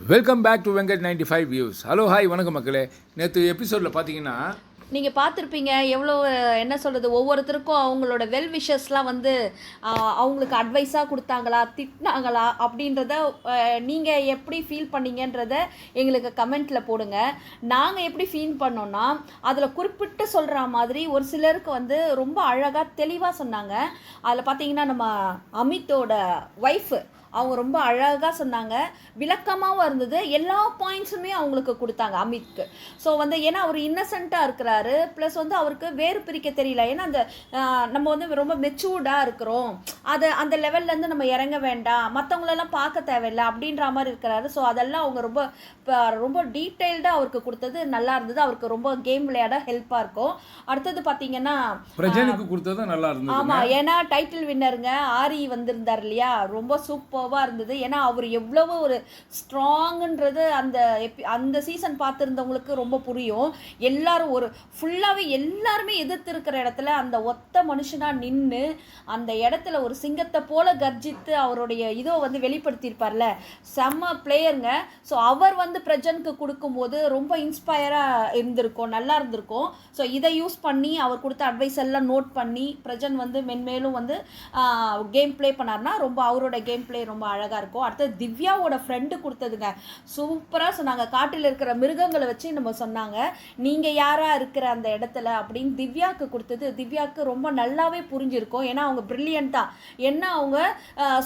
Welcome back to Venkat ninety five views hello hi வணக்கம் மக்களே. நேற்று எபிசோடில் பார்த்தீங்கன்னா நீங்கள் பார்த்துருப்பீங்க எவ்வளோ என்ன சொல்கிறது ஒவ்வொருத்தருக்கும் அவங்களோட வெல் விஷஸ்லாம் வந்து அவங்களுக்கு அட்வைஸாக கொடுத்தாங்களா திட்டினாங்களா அப்படின்றத நீங்கள் எப்படி ஃபீல் பண்ணீங்கன்றத எங்களுக்கு கமெண்ட்டில் போடுங்க. நாங்கள் எப்படி ஃபீல் பண்ணோன்னா அதில் குறிப்பிட்டு சொல்கிற மாதிரி ஒரு சிலருக்கு வந்து ரொம்ப அழகாக தெளிவாக சொன்னாங்க. அதில் பார்த்தீங்கன்னா நம்ம அமித்தோட ஒய்ஃபு அவங்க ரொம்ப அழகாக சொன்னாங்க. விளக்கமாகவும் இருந்தது. எல்லா பாயிண்ட்ஸுமே அவங்களுக்கு கொடுத்தாங்க அமித்க்கு. ஸோ வந்து ஏன்னா அவர் இன்னசென்ட்டாக இருக்கிறாரு. ப்ளஸ் வந்து அவருக்கு வேறு பிரிக்க தெரியல. ஏன்னா அந்த நம்ம வந்து ரொம்ப மெச்சூர்டாக இருக்கிறோம். அது அந்த லெவல்லேருந்து நம்ம இறங்க வேண்டாம். மற்றவங்களெல்லாம் பார்க்க தேவையில்லை அப்படின்ற மாதிரி இருக்கிறாரு. ஸோ அதெல்லாம் அவங்க ரொம்ப ரொம்ப டீட்டெயில்டாக அவருக்கு கொடுத்தது நல்லா இருந்தது. அவருக்கு ரொம்ப கேம் விளையாட ஹெல்ப்பாக இருக்கும். அடுத்தது பார்த்தீங்கன்னா பிரஜனுக்கு கொடுத்ததும் நல்லா இருந்தது ஆமா. ஏன்னா டைட்டில் வின்னருங்க ஆரி வந்திருந்தார் இல்லையா? ரொம்ப சூப்பர்வா இருந்தது. ஏன்னா அவர் எவ்வளவு ஒரு ஸ்ட்ராங்ன்றது அந்த epi- அந்த சீசன் பார்த்துருந்தவங்களுக்கு ரொம்ப புரியும். எல்லாரும் ஒரு ஃபுல்லாகவே எல்லாருமே எதிர்த்து இருக்கிற இடத்துல அந்த ஒத்த மனுஷனாக நின்று அந்த இடத்துல ஒரு சிங்கத்தை போல கர்ஜித்து அவருடைய இதோ வந்து வெளிப்படுத்தியிருப்பார்ல. செம்ம பிளேயருங்க ஸோ அவர் வந்து பிரஜனுக்கு கொடுக்கும்போது ரொம்ப இன்ஸ்பயராக இருந்திருக்கும் நல்லா இருந்திருக்கும். ஸோ இதை யூஸ் பண்ணி அவர் கொடுத்த அட்வைஸ் எல்லாம் நோட் பண்ணி பிரஜன் வந்து மென்மேலும் வந்து கேம் ப்ளே பண்ணார்னா ரொம்ப அவரோட கேம் ப்ளே ரொம்ப அழகாக இருக்கும். அடுத்தது திவ்யாவோட ஃப்ரெண்டு கொடுத்ததுங்க. சூப்பராக சொன்னாங்க. காட்டில் இருக்கிற மிருகங்களை வச்சு நம்ம சொன்னாங்க. நீங்கள் யாராக இருக்கிற அந்த இடத்துல அப்படின்னு திவ்யாவுக்கு கொடுத்தது. திவ்யாவுக்கு ரொம்ப நல்லாவே புரிஞ்சிருக்கும். ஏன்னா அவங்க ப்ரில்லியண்ட்டாக என்ன அவங்க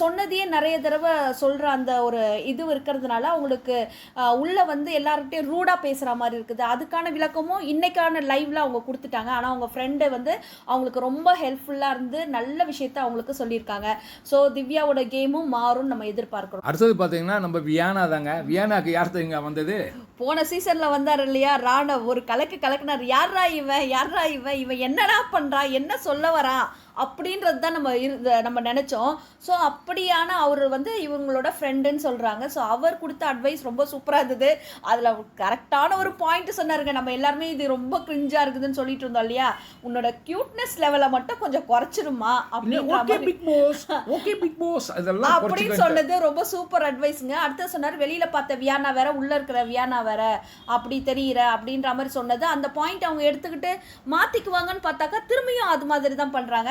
சொன்னதையே நிறைய தடவை சொல்கிற அந்த ஒரு இது இருக்கிறதுனால அவங்களுக்கு உள்ளே வந்து எல்லார்கிட்டையும் ரூடாக பேசுகிற மாதிரி இருக்குது. அதுக்கான விளக்கமும் இன்னைக்கான லைவ்ல அவங்க கொடுத்துட்டாங்க. ஆனால் அவங்க ஃப்ரெண்டு வந்து அவங்களுக்கு ரொம்ப ஹெல்ப்ஃபுல்லாக இருந்து நல்ல விஷயத்த அவங்களுக்கு சொல்லியிருக்காங்க. ஸோ திவ்யாவோட கேமும் மாறும். நம்ம எதிர்பார்க்கிறோம். அடுத்தது பார்த்தீங்கன்னா நம்ம வியானா தாங்க. வியானாக்கு யார் இங்கே வந்தது? போன சீசன்ல வந்தார் இல்லையா ராணவ். ஒரு கலக்கு கலக்குனார். யாரா இவன்? யாரா இவன்? இவன் என்னடா பண்றா என்ன சொல்ல வரா அப்படின்றது தான் நம்ம இருந்த நம்ம நினச்சோம். ஸோ அப்படியான அவர் வந்து இவங்களோட ஃப்ரெண்டுன்னு சொல்கிறாங்க ஸோ அவர் கொடுத்த அட்வைஸ் ரொம்ப சூப்பராக இருந்தது. அதில் கரெக்டான ஒரு பாயிண்ட் சொன்னாருங்க. நம்ம எல்லாருமே இது ரொம்ப கிரிஞ்சாக இருக்குதுன்னு சொல்லிட்டு இருந்தோம் இல்லையா? உன்னோட க்யூட்னஸ் லெவலை மட்டும் கொஞ்சம் குறைச்சிருமா அப்படின்னு சொன்னது ரொம்ப சூப்பர் அட்வைஸுங்க அடுத்து சொன்னார் வெளியில பார்த்த வியானா வேற உள்ள இருக்கிற வியானா வேற அப்படி தெரியுற அப்படின்ற மாதிரி சொன்னது. அந்த பாயிண்ட் அவங்க எடுத்துக்கிட்டு மாத்திக்குவாங்கன்னு பார்த்தாக்கா திரும்பியும் அது மாதிரி தான் பண்றாங்க.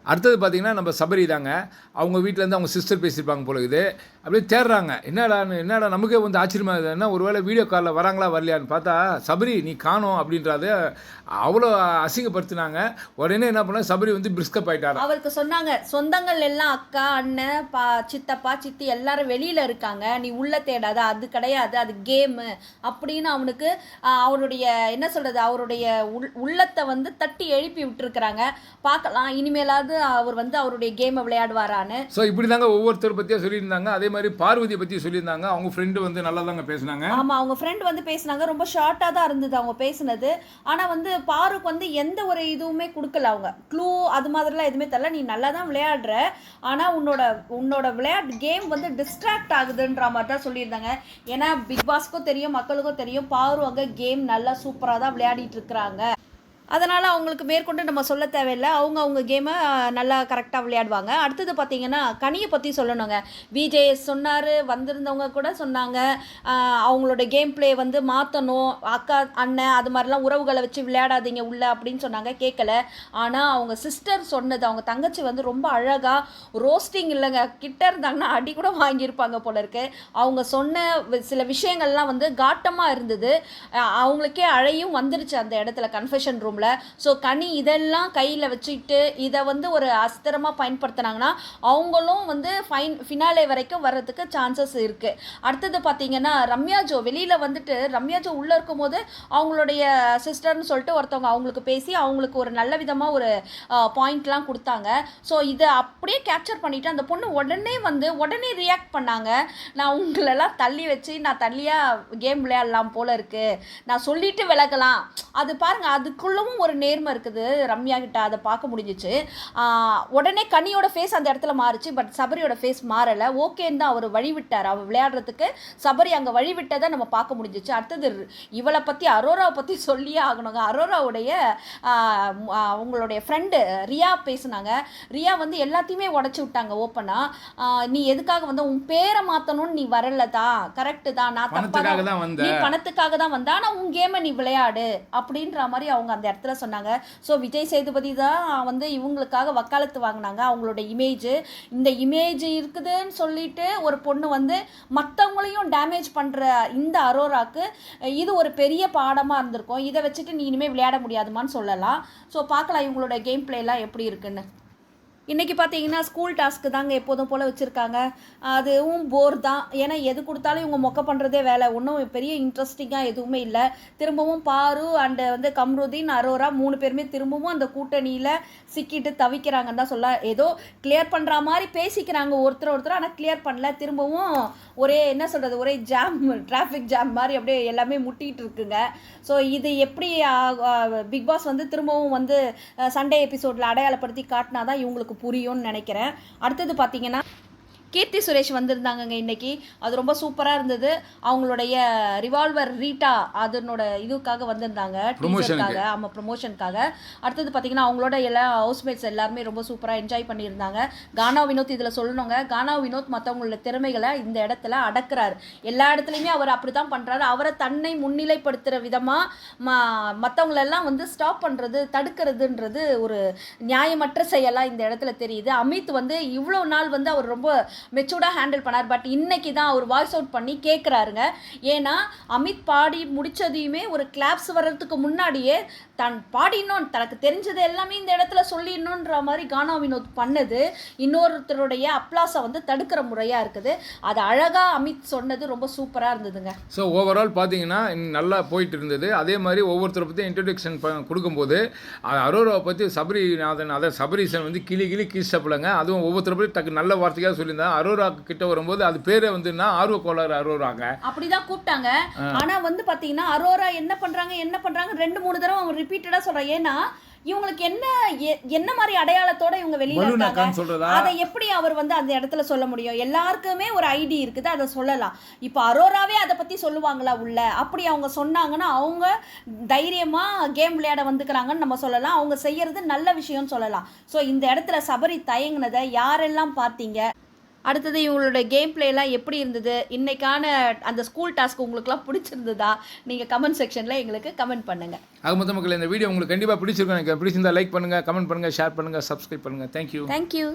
அடுத்தது பார்த்தீங்கன்னா நம்ம சபரி தாங்க. அவங்க வீட்டிலேருந்து அவங்க சிஸ்டர் பேசியிருப்பாங்க போல இது அப்படியே தேடுறாங்க. என்னடான்னு என்னடா நமக்கே வந்து ஆச்சரியமாக இருந்ததுன்னா ஒருவேளை வீடியோ காலில் வராங்களா வரலையான்னு பார்த்தா சபரி நீ காணோம் அப்படின்றது அவ்வளோ அசிங்கப்படுத்தினாங்க. உடனே என்ன பண்ண சபரி வந்து பிரிஸ்கப் ஆகிட்டாரு அவருக்கு சொன்னாங்க சொந்தங்கள் எல்லாம் அக்கா அண்ணன் பா சித்தப்பா சித்தி எல்லாரும் வெளியில் இருக்காங்க. நீ உள்ள தேடாத. அது கிடையாது. அது கேமு அப்படின்னு அவனுக்கு அவருடைய என்ன சொல்கிறது அவருடைய உள் உள்ளத்தை வந்து தட்டி எழுப்பி விட்டுருக்குறாங்க. பார்க்கலாம். இனிமேலாவது அவர் வந்து அவருடைய கேமை விளையாடுவாரான்னு. ஸோ இப்படி தாங்க ஒவ்வொருத்தர் பற்றியும் சொல்லியிருந்தாங்க. அதே மாதிரி பார்வதியை பற்றி சொல்லியிருந்தாங்க. அவங்க ஃப்ரெண்டு வந்து நல்லா தாங்க பேசுனாங்க. ஆமா அவங்க ஃப்ரெண்ட் வந்து பேசுனாங்க. ரொம்ப ஷார்ட்டாக தான் இருந்தது அவங்க பேசுனது. ஆனா வந்து பாருக்கு வந்து எந்த ஒரு இதுவுமே கொடுக்கல அவங்க. க்ளூ அது மாதிரிலாம் எதுவுமே தரல. நீ நல்லா தான் விளையாடுற. ஆனா உன்னோட உன்னோட விளையாட்டு கேம் வந்து டிஸ்ட்ராக்ட் ஆகுதுன்ற மாதிரி தான் சொல்லியிருந்தாங்க. ஏன்னா பிக் பாஸ்க்கும் தெரியும் மக்களுக்கும் தெரியும் பாரு அங்க கேம் நல்லா சூப்பரா தான் விளையாடிட்டு இருக்கிறாங்க. அதனால் அவங்களுக்கு மேற்கொண்டு நம்ம சொல்ல தேவையில்லை. அவங்க அவங்க கேமை நல்லா கரெக்டாக விளையாடுவாங்க. அடுத்தது பார்த்தீங்கன்னா கனியை பற்றி சொல்லணுங்க. விஜேஎஸ் சொன்னார் வந்திருந்தவங்க கூட சொன்னாங்க. அவங்களோட கேம் ப்ளே வந்து மாற்றணும் அக்கா அண்ணன் அது மாதிரிலாம் உறவுகளை வச்சு விளையாடாதீங்க உள்ள அப்படின்னு சொன்னாங்க. கேட்கல ஆனால் அவங்க சிஸ்டர் சொன்னது அவங்க தங்கச்சி வந்து ரொம்ப அழகாக ரோஸ்டிங் இல்லைங்க. கிட்ட இருந்தாங்கன்னா அடி கூட வாங்கியிருப்பாங்க போல இருக்கு. அவங்க சொன்ன சில விஷயங்கள்லாம் வந்து காட்டமாக இருந்தது. அவங்களுக்கே அழையும் வந்துருச்சு அந்த இடத்துல கன்ஃபெஷன் ரூமில் ஸோ கனி இதெல்லாம் கையில் வச்சுக்கிட்டு இதை வந்து ஒரு அஸ்திரமாக பயன்படுத்தினாங்கன்னா அவங்களும் வந்து ஃபைன் ஃபினாலே வரைக்கும் வர்றதுக்கு சான்சஸ் இருக்குது அடுத்தது பார்த்தீங்கன்னா ரம்யா ஜோ வெளியில் வந்துட்டு ரம்யா ஜோ உள்ளே இருக்கும்போது அவங்களுடைய சிஸ்டர்னு சொல்லிட்டு ஒருத்தவங்க அவங்களுக்கு பேசி அவங்களுக்கு ஒரு நல்ல விதமாக ஒரு பாயிண்ட்லாம் கொடுத்தாங்க. ஸோ இதை அப்படியே கேப்சர் பண்ணிவிட்டு அந்த பொண்ணு உடனே வந்து உடனே ரியாக்ட் பண்ணாங்க. நான் உங்களெல்லாம் தள்ளி வச்சு நான் தள்ளியாக கேம் விளையாடலாம் போல இருக்குது நான் சொல்லிட்டு விலகலாம். அது பாருங்க அதுக்குள்ளவும் இப்போவும் ஒரு நேர்மை இருக்குது. ரம்யா கிட்ட அதை பார்க்க முடிஞ்சிச்சு. உடனே கனியோட ஃபேஸ் அந்த இடத்துல மாறுச்சு. பட் சபரியோட ஃபேஸ் மாறலை. ஓகேன்னு தான் அவர் வழி விட்டார் அவர் விளையாடுறதுக்கு சபரி அங்கே வழி விட்டதை நம்ம பார்க்க முடிஞ்சிச்சு. அடுத்தது இவளை பற்றி அரோராவை பற்றி சொல்லியே ஆகணுங்க. அரோராவுடைய உங்களுடைய ஃப்ரெண்டு ரியா பேசுனாங்க. ரியா வந்து எல்லாத்தையுமே உடச்சி விட்டாங்க ஓப்பனாக நீ எதுக்காக வந்து? உன் பேரை மாற்றணும்னு நீ வரல தான் கரெக்டு தான். நான் தப்பா பணத்துக்காக தான் தான் வந்த. நீ பணத்துக்காக தான் வந்த. ஆனா உன் கேமை நீ விளையாடு. அப்படின்ற மாதிரி அவங்க அந்த இடத்துல சொன்னாங்க. ஸோ விஜய் சேதுபதி தான் வந்து இவங்களுக்காக வக்காலத்து வாங்கினாங்க. அவங்களோட இமேஜ் இந்த இமேஜ் இருக்குதுன்னு சொல்லிட்டு ஒரு பொண்ணு வந்து மற்றவங்களையும் டேமேஜ் பண்ணுற இந்த அரோராக்கு இது ஒரு பெரிய பாடமாக இருந்திருக்கும். இதை வச்சுட்டு நீ இனிமேல் விளையாட முடியாதுமான்னு சொல்லலாம். ஸோ பார்க்கலாம் இவங்களோட கேம் பிளேலாம் எப்படி இருக்குன்னு. இன்றைக்கி பார்த்தீங்கன்னா ஸ்கூல் டாஸ்க்கு தாங்க எப்போதும் போல் வச்சுருக்காங்க. அதுவும் போர் தான். ஏன்னா எது கொடுத்தாலும் இவங்க மொக்க பண்ணுறதே வேலை. ஒன்றும் பெரிய இன்ட்ரெஸ்டிங்காக எதுவுமே இல்லை. திரும்பவும் பாரு அண்டு வந்து கம்ருதீன் அரோரா மூணு பேருமே திரும்பவும் அந்த கூட்டணியில் சிக்கிட்டு தவிக்கிறாங்கன்னு தான் சொல்ல ஏதோ கிளியர் பண்ணுற மாதிரி பேசிக்கிறாங்க ஒருத்தர் ஒருத்தர் ஆனால் கிளியர் பண்ணல. திரும்பவும் ஒரே என்ன சொல்கிறது ஒரே ஜாம் டிராஃபிக் ஜாம் மாதிரி அப்படியே எல்லாமே முட்டிகிட்டு இருக்குங்க. ஸோ இது எப்படி பிக் பாஸ் வந்து திரும்பவும் வந்து சண்டே எபிசோடில் அடையாளப்படுத்தி காட்டினா தான் இவங்களுக்கு புரியும்னு நினைக்கிறேன். அடுத்தது பார்த்தீங்கன்னா கீர்த்தி சுரேஷ் வந்திருந்தாங்கங்க இன்னைக்கு. அது ரொம்ப சூப்பராக இருந்தது. அவங்களுடைய ரிவால்வர் ரீட்டா அதனோட இதுக்காக வந்திருந்தாங்க. டீச்சருக்காக ஆமாம் ப்ரொமோஷனுக்காக அடுத்தது பார்த்தீங்கன்னா அவங்களோட எல்லா ஹவுஸ்மேட்ஸ் எல்லாருமே ரொம்ப சூப்பராக என்ஜாய் பண்ணியிருந்தாங்க. கானா வினோத் இதில் சொல்லணுங்க. கானா வினோத் மற்றவங்களோட திறமைகளை இந்த இடத்துல அடக்குறாரு. எல்லா இடத்துலையுமே அவர் அப்படி தான் பண்ணுறாரு அவரை தன்னை முன்னிலைப்படுத்துகிற விதமாக ம மற்றவங்களெல்லாம் வந்து ஸ்டாப் பண்ணுறது தடுக்கிறதுன்றது ஒரு நியாயமற்ற செயலாக இந்த இடத்துல தெரியுது. அமித் வந்து இவ்வளோ நாள் வந்து அவர் ரொம்ப மெச்சூர்டாக ஹேண்டில் பண்ணார். பட் இன்னைக்கு தான் அவர் வாய்ஸ் அவுட் பண்ணி கேட்குறாருங்க ஏன்னா அமித் பாடி முடிச்சதையுமே ஒரு கிளாப்ஸ் வர்றதுக்கு முன்னாடியே தான் பாடினோம். தனக்கு தெரிஞ்சது எல்லாமே இந்த இடத்துல சொல்லிடணுன்ற மாதிரி கானா வினோத் பண்ணது. இன்னொருத்தருடைய அப்ளாஸை வந்து தடுக்கிற முறையாக இருக்குது. அது அழகாக அமித் சொன்னது ரொம்ப சூப்பராக இருந்ததுங்க. ஸோ ஓவரால் பார்த்தீங்கன்னா நல்லா போயிட்டு இருந்தது. அதே மாதிரி ஒவ்வொருத்தரை பற்றி இன்ட்ரடக்ஷன் கொடுக்கும்போது அரோராவை பற்றி சபரிநாதன் அதை சபரீசன் வந்து கிளி கிளி கீழ்ச்சப்பிலங்க அதுவும் ஒவ்வொருத்தரை பற்றி டக்கு நல்ல வார்த்தையாக சொல்லியிருந்தாங்க. அரோரா கிட்ட வரும்போது அது பேரே வந்துன்னா ஆர்வ கோளாறு அரோராங்க. அப்படிதான் கூப்பிட்டாங்க. ஆனா வந்து பாத்தீங்கன்னா அரோரா என்ன பண்றாங்க என்ன பண்றாங்க ரெண்டு மூணு தடவை அவங்க ரிப்பீட்டடா சொல்றாங்க ஏன்னா இவங்களுக்கு என்ன என்ன மாதிரி அடையாளத்தோட இவங்க வெளியில இருக்காங்க அதை எப்படி அவர் வந்து அந்த இடத்துல சொல்ல முடியும்? எல்லாருக்குமே ஒரு ஐடி இருக்குது அதை சொல்லலாம். இப்போ அரோராவே அதை பத்தி சொல்லுவாங்களா உள்ள? அப்படி அவங்க சொன்னாங்கன்னா அவங்க தைரியமா கேம் விளையாட வந்துக்கிறாங்கன்னு நம்ம சொல்லலாம். அவங்க செய்யறது நல்ல விஷயம்னு சொல்லலாம். ஸோ இந்த இடத்துல சபரி தயங்குனதை யாரெல்லாம் பார்த்தீங்க? அடுத்தது இவங்களோட கேம் பிளேலாம் எப்படி இருந்தது? இன்னைக்கான அந்த ஸ்கூல் டாஸ்க் உங்களுக்குலாம் பிடிச்சிருந்ததா? நீங்கள் கமெண்ட் செக்ஷனில் எங்களுக்கு கமெண்ட் பண்ணுங்கள் ஆக மொத்த மக்கள் இந்த வீடியோ உங்களுக்கு கண்டிப்பாக பிடிச்சிருக்கும் எனக்கு பிடிச்சிருந்தா லைக் பண்ணுங்கள் கமெண்ட் பண்ணுங்கள் ஷேர் பண்ணுங்கள் சப்ஸ்கிரைப் பண்ணுங்கள் தேங்க்யூ தேங்க்யூ